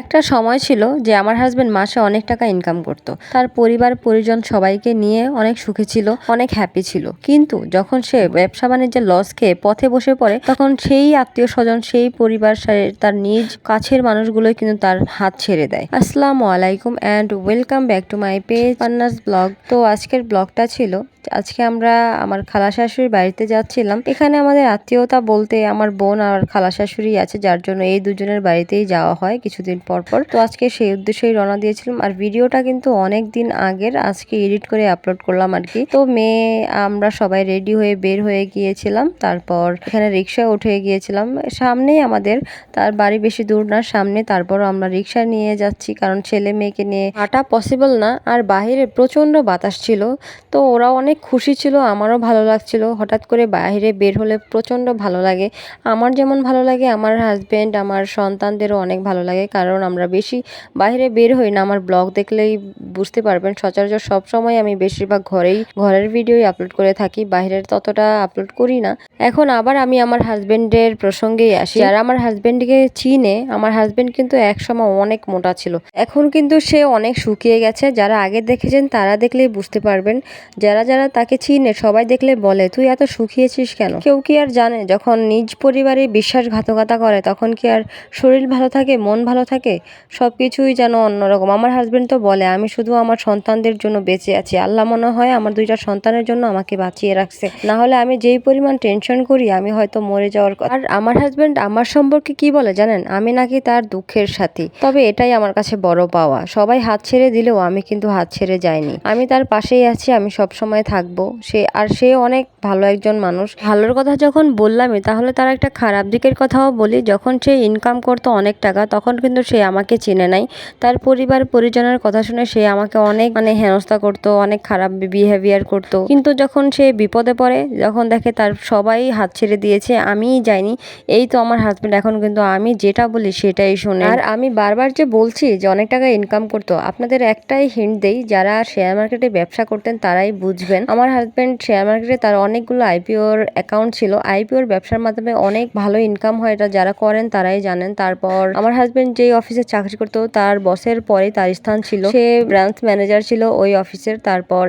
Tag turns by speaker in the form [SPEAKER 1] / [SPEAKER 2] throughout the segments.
[SPEAKER 1] একটা সময় ছিল যে আমার হাজবেন্ড মাসে অনেক টাকা ইনকাম করত। তার পরিবার, পরিজন সবাইকে নিয়ে অনেক সুখী ছিল, অনেক হ্যাপি ছিল। কিন্তু যখন সে ব্যবসা বাণিজ্যের লস খেয়ে পথে বসে পড়ে, তখন সেই আত্মীয় স্বজন, সেই পরিবার তার নিজ কাছের মানুষগুলোই কিন্তু তার হাত ছেড়ে দেয়। আসসালামু আলাইকুম and welcome back to my page Pannas blog তো আজকের ব্লগটা ছিল, আজকে আমরা আমার খালা শাশুড়ির বাড়িতে যাচ্ছিলাম। এখানে আমাদের আত্মীয়তা বলতে আমার বোন আর খালা শাশুড়ি আছে, যার জন্য এই দুজনের বাড়িতেই যাওয়া হয়। কিছুদিন পর পর তো আজকে সেই উদ্দেশ্যেই রওনা দিয়েছিলাম। আর ভিডিওটা কিন্তু অনেক দিন আগের। আজকে এডিট করে আপলোড করলাম আর কি। তো মেয়ে, আমরা সবাই রেডি হয়ে বের হয়ে গিয়েছিলাম। তারপর এখানে রিক্সা উঠে গিয়েছিলাম। সামনেই আমাদের, তার বাড়ি বেশি দূর না, সামনে। তারপর আমরা রিক্সা নিয়ে যাচ্ছি। কারণ ছেলে মেয়েকে নিয়ে হাঁটা পসিবল না। আর বাহিরে প্রচণ্ড বাতাস ছিল। তো ওরা অনেক খুশি ছিল। আমারও ভালো লাগছিল। হঠাৎ করে বাইরে বের হলে প্রচণ্ড ভালো লাগে। আমার যেমন ভালো লাগে, আমার হাজব্যান্ড আমার সন্তানদেরও অনেক ভালো লাগে। কারণ আমরা বেশি বাইরে বের হই না। আমার ব্লগ দেখলেই বুঝতে পারবেন, সচরাচর সব সময় আমি বেশিরভাগ ঘরেই, ঘরের ভিডিওই আপলোড করে থাকি, বাইরের ততটা আপলোড করি না। এখন আবার আমি আমার হাজব্যান্ডের প্রসঙ্গেই আসি। যারা আমার হাজব্যান্ডকে চিনে, আমার হাজব্যান্ড কিন্তু একসময় অনেক মোটা ছিল। এখন কিন্তু সে অনেক শুকিয়ে গেছে। যারা আগে দেখেছেন তারা দেখলেই বুঝতে পারবেন। যারা যারা তাকে চিনে, সবাই দেখলে বলে, তুই এত শুকিয়েছিস কেন? কেউ কি আর জানে, যখন নিজ পরিবারে বিশ্বাসঘাতকতা করে, তখন কি আর শরীর ভালো থাকে, মন ভালো থাকে? সব কিছুই যেন অন্যরকম। আমার হাজব্যান্ড তো বলে, আমি শুধু আমার সন্তানদের জন্য বেঁচে আছি। আল্লাহ মনে হয় আমার দুইটা সন্তানের জন্য আমাকে বাঁচিয়ে রাখছে। না হলে আমি যেই পরিমাণ টেনশন করি, আমি হয়তো মরে যাওয়ার কথা। আর আমার হাজব্যান্ড আমার সম্পর্কে কি বলে জানেন? আমি নাকি তার দুঃখের সাথী। তবে এটাই আমার কাছে বড় পাওয়া। সবাই হাত ছেড়ে দিলেও আমি কিন্তু হাত ছেড়ে যাইনি। আমি তার পাশেই আছি, আমি সব সময় থাকব। সে আর সে অনেক ভালো একজন মানুষ। ভালোর কথা যখন বললামই, তাহলে তার একটা খারাপ দিকের কথাও বলি। যখন সে ইনকাম করতো অনেক টাকা, তখন কিন্তু সে আমাকে চিনে নাই। তার পরিবার পরিজনের কথা শুনে সে আমাকে অনেক মানে হেনস্থা করতো, অনেক খারাপ বিহেভিয়ার করতো। কিন্তু যখন সে বিপদে পড়ে, যখন দেখে তার সবাই হাত ছেড়ে দিয়েছে, আমিই যাইনি। এই তো আমার হাজব্যান্ড এখন কিন্তু আমি যেটা বলি সেটাই শুনে। আর আমি বারবার যে বলছি যে অনেক টাকা ইনকাম করতো, আপনাদের একটাই হিন্ট দেই, যারা শেয়ার মার্কেটে ব্যবসা করতেন তারাই বুঝবেন। আমার হাজব্যান্ড শেয়ার মার্কেটে তার অনেকগুলো আইপিওর অ্যাকাউন্ট ছিল। আইপিওর ব্যবসার মাধ্যমে অনেক ভালো ইনকাম হয়, এটা যারা করেন তারাই জানেন। তারপর আমার হাজব্যান্ড যেই অফিসে চাকরি করতো। তার বসের পরে তার স্থান ছিল সে ব্রাঞ্চ ম্যানেজার ছিল ওই অফিসের। তারপর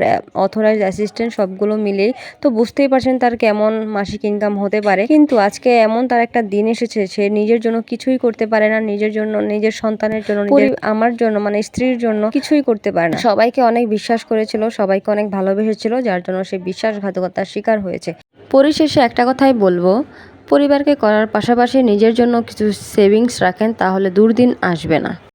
[SPEAKER 1] অথরাইজ অ্যাসিস্ট্যান্ট সবগুলো মিলেই। তো বুঝতেই পারছেন তার কেমন মাসিক ইনকাম হতে পারে। কিন্তু আজকে এমন তার একটা দিন এসেছে সে নিজের জন্য কিছুই করতে পারে না। নিজের জন্য নিজের সন্তানের জন্য আমার জন্য মানে স্ত্রীর জন্য কিছুই করতে পারে না। সবাইকে অনেক বিশ্বাস করেছিল সবাইকে অনেক ভালোবেসেছিল যার জন্য সে বিশ্বাসঘাতকতার শিকার হয়েছে। পরিশেষে একটা কথাই বলব পরিবারকে করার পাশাপাশি নিজের জন্য কিছু সেভিংস রাখেন তাহলে দুর্দিন আসবে না।